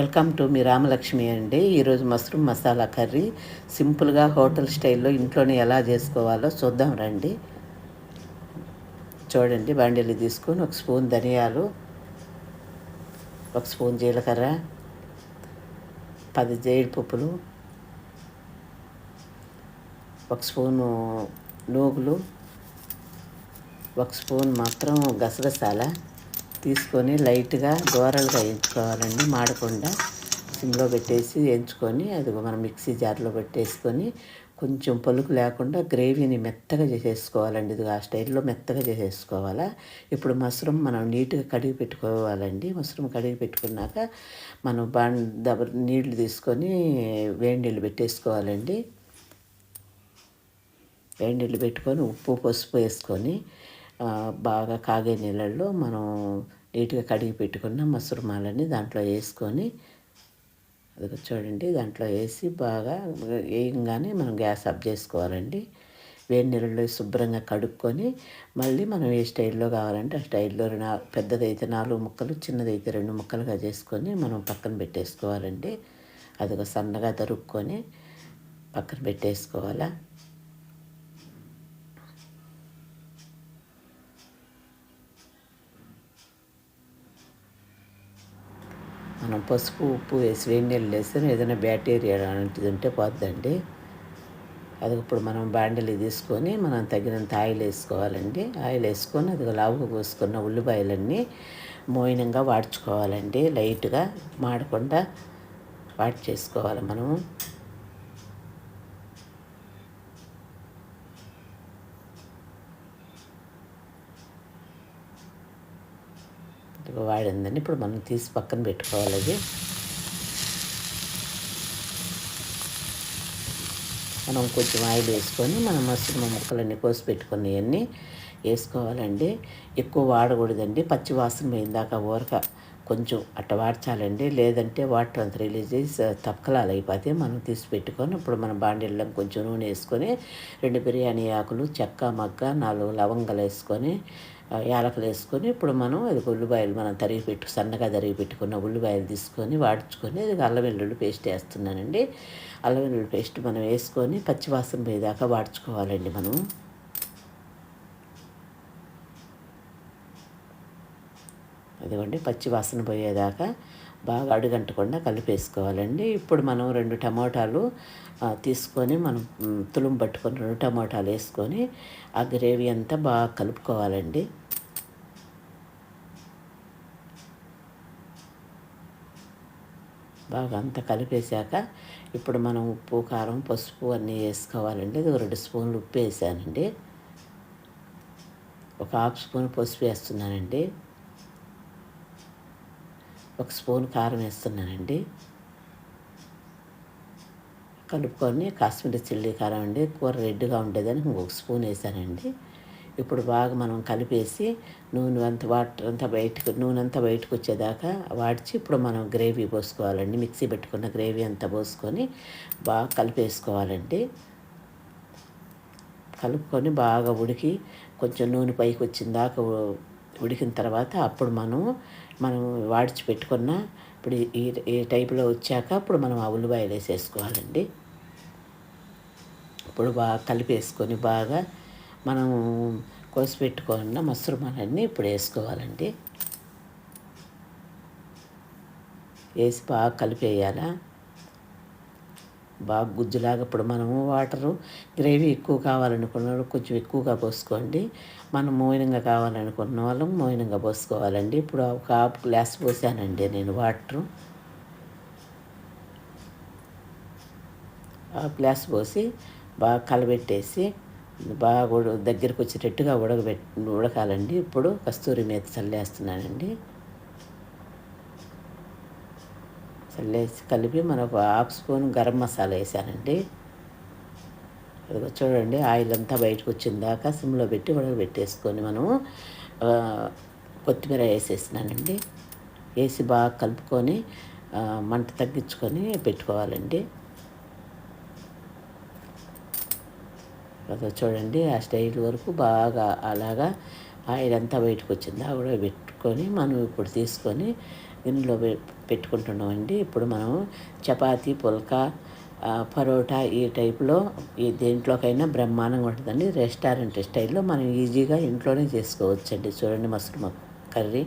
Welcome to me Ramalakshmi అండి. ఈరోజు mushroom masala curry సింపుల్గా హోటల్ స్టైల్లో ఇంట్లోనే ఎలా చేసుకోవాలో చూద్దాం రండి. చూడండి బండిలు తీసుకొని ఒక స్పూన్ ధనియాలు ఒక స్పూన్ జీలకర్ర పది జీడిపప్పులు ఒక స్పూను నూగులు ఒక స్పూన్ మాత్రం గసగసాల తీసుకొని లైట్గా దోరలుగా ఎంచుకోవాలండి మాడకుండా సిమ్లో పెట్టేసి ఎంచుకొని అది మనం మిక్సీ జార్లో పెట్టేసుకొని కొంచెం పలుకు లేకుండా గ్రేవీని మెత్తగా చేసేసుకోవాలండి. ఇది ఆ స్టైల్లో మెత్తగా చేసేసుకోవాలా. ఇప్పుడు మష్రూమ్ మనం నీట్గా కడిగి పెట్టుకోవాలండి. మష్రూమ్ కడిగి పెట్టుకున్నాక మనం బాండ్ దబ నీళ్ళు తీసుకొని వేడి నీళ్ళు పెట్టేసుకోవాలండి. వేడి నీళ్ళు పెట్టుకొని ఉప్పు పసుపు వేసుకొని బాగా కాగే నీళ్ళల్లో మనం నీట్గా కడిగి పెట్టుకున్న మసూరమాలని దాంట్లో వేసుకొని అది చూడండి దాంట్లో వేసి బాగా వేయంగానే మనం గ్యాస్ ఆఫ్ చేసుకోవాలండి. వేడి నీళ్ళలో శుభ్రంగా కడుక్కొని మళ్ళీ మనం ఏ స్టైల్లో కావాలంటే ఆ స్టైల్లో పెద్దదైతే నాలుగు ముక్కలు చిన్నదైతే రెండు ముక్కలుగా చేసుకొని మనం పక్కన పెట్టేసుకోవాలండి. అది ఒక సన్నగా తరుక్కొని పక్కన పెట్టేసుకోవాలా. మనం పసుపు ఉప్పు వేసి వేడి నీళ్ళు వేస్తే ఏదైనా బ్యాక్టీరియా అలాంటిది ఉంటే పోతుందండి. అది ఇప్పుడు మనం బాండలి తీసుకొని మనం తగినంత ఆయిల్ వేసుకోవాలండి. ఆయిల్ వేసుకొని అది లావుగా పోసుకున్న ఉల్లిపాయలన్నీ మోయినంగా వాడ్చుకోవాలండి. లైట్గా మాడకుండా వాట్ చేసుకోవాలి మనము. వాడిందని ఇప్పుడు మనం తీసి పక్కన పెట్టుకోవాలి అది. మనం కొంచెం ఆయిల్ వేసుకొని మనం మసూరు ముక్కలన్నీ కోసి పెట్టుకుని అన్నీ వేసుకోవాలండి. ఎక్కువ వాడకూడదండి. పచ్చి వాసన పోయిందాక ఊరక కొంచెం అట్ట వాడ్చాలండి. లేదంటే వాటర్ అంత రిలీజ్ చేసి తప్పకలాలు అయిపోతే మనం తీసి పెట్టుకొని ఇప్పుడు మన బాండిల్లో కొంచెం నూనె వేసుకొని రెండు బిర్యానీ ఆకులు చెక్క మగ్గ నాలుగు లవంగాలు వేసుకొని యాలకులు వేసుకొని ఇప్పుడు మనం అది ఉల్లిపాయలు మనం తరిగి పెట్టు సన్నగా తరిగి పెట్టుకున్న ఉల్లిపాయలు తీసుకొని వాడుచుకొని అది అల్లం వెల్లుల్లి పేస్ట్ వేస్తున్నానండి. అల్లం వెల్లుల్లి పేస్ట్ మనం వేసుకొని పచ్చివాసన పోయేదాకా వాడుచుకోవాలండి మనం. అదిగోండి పచ్చివాసన పోయేదాకా బాగా అడుగంటకుండా కలిపేసుకోవాలండి. ఇప్పుడు మనం రెండు టమోటాలు తీసుకొని మనం తులుము పట్టుకొని రెండు టమోటాలు వేసుకొని ఆ గ్రేవీ అంతా బాగా కలుపుకోవాలండి. బాగా అంతా కలిపేశాక ఇప్పుడు మనం ఉప్పు కారం పసుపు అన్నీ వేసుకోవాలండి. ఇది రెండు స్పూన్లు ఉప్పు వేసానండి. ఒక హాఫ్ స్పూన్ పసుపు వేస్తున్నానండి. ఒక స్పూన్ కారం వేస్తున్నానండి. కలుపుకొని కాశ్మీరీ చిల్లీ కారం అండి. కూర రెడ్గా ఉండేదని ఇంకొక స్పూన్ వేసానండి. ఇప్పుడు బాగా మనం కలిపేసి నూనె అంత వాటర్ అంతా బయటకు నూనె అంతా బయటకు వచ్చేదాకా వాడిచి ఇప్పుడు మనం గ్రేవీ పోసుకోవాలండి. మిక్సీ పెట్టుకున్న గ్రేవీ అంతా పోసుకొని బాగా కలిపేసుకోవాలండి. కలుపుకొని బాగా ఉడికి కొంచెం నూనె పైకి వచ్చిన దాకా ఉడికిన తర్వాత అప్పుడు మనం మనం వాడిచి పెట్టుకున్న ఇప్పుడు ఈ ఈ టైపులో వచ్చాక ఇప్పుడు మనం ఆ ఉల్లిపాయలు వేసేసుకోవాలండి. ఇప్పుడు బాగా కలిపేసుకొని బాగా మనం కోసి పెట్టుకున్న మసరుమాలన్నీ ఇప్పుడు వేసుకోవాలండి. వేసి బాగా కలిపేయాలా? బాగా గుజ్జులాగా ఇప్పుడు మనము వాటరు గ్రేవీ ఎక్కువ కావాలనుకున్న కొంచెం ఎక్కువగా పోసుకోండి. మనం మోయినంగా కావాలనుకున్న వాళ్ళు మోయినంగా పోసుకోవాలండి. ఇప్పుడు ఒక హాఫ్ గ్లాస్ పోసానండి నేను వాటరు. హాఫ్ గ్లాస్ పోసి బాగా కలబెట్టేసి బాగా దగ్గరకు వచ్చేటట్టుగా ఉడకబె ఉడకాలండి. ఇప్పుడు కస్తూరి మీద చల్లేస్తున్నానండి. చల్లేసి కలిపి మనకు హాఫ్ స్పూన్ గరం మసాలా వేసానండి. అది చూడండి ఆయిల్ అంతా బయటకు వచ్చిందాక సిమ్లో పెట్టి ఉడకబెట్టేసుకొని మనము కొత్తిమీర వేసేసినానండి వేసి బాగా కలుపుకొని మంట తగ్గించుకొని పెట్టుకోవాలండి. చూడండి ఆ స్టైల్ వరకు బాగా అలాగా ఆయిల్ అంతా బయటకు వచ్చింది ఆవిడ పెట్టుకొని మనం ఇప్పుడు తీసుకొని గిన్నెలో పెట్టుకుంటున్నామండి. ఇప్పుడు మనం చపాతీ పుల్కా పరోటా ఈ టైప్లో ఈ దేంట్లోకైనా బ్రహ్మాండంగా ఉంటుందండి. రెస్టారెంట్ స్టైల్లో మనం ఈజీగా ఇంట్లోనే చేసుకోవచ్చండి. చూడండి మసలు కర్రీ.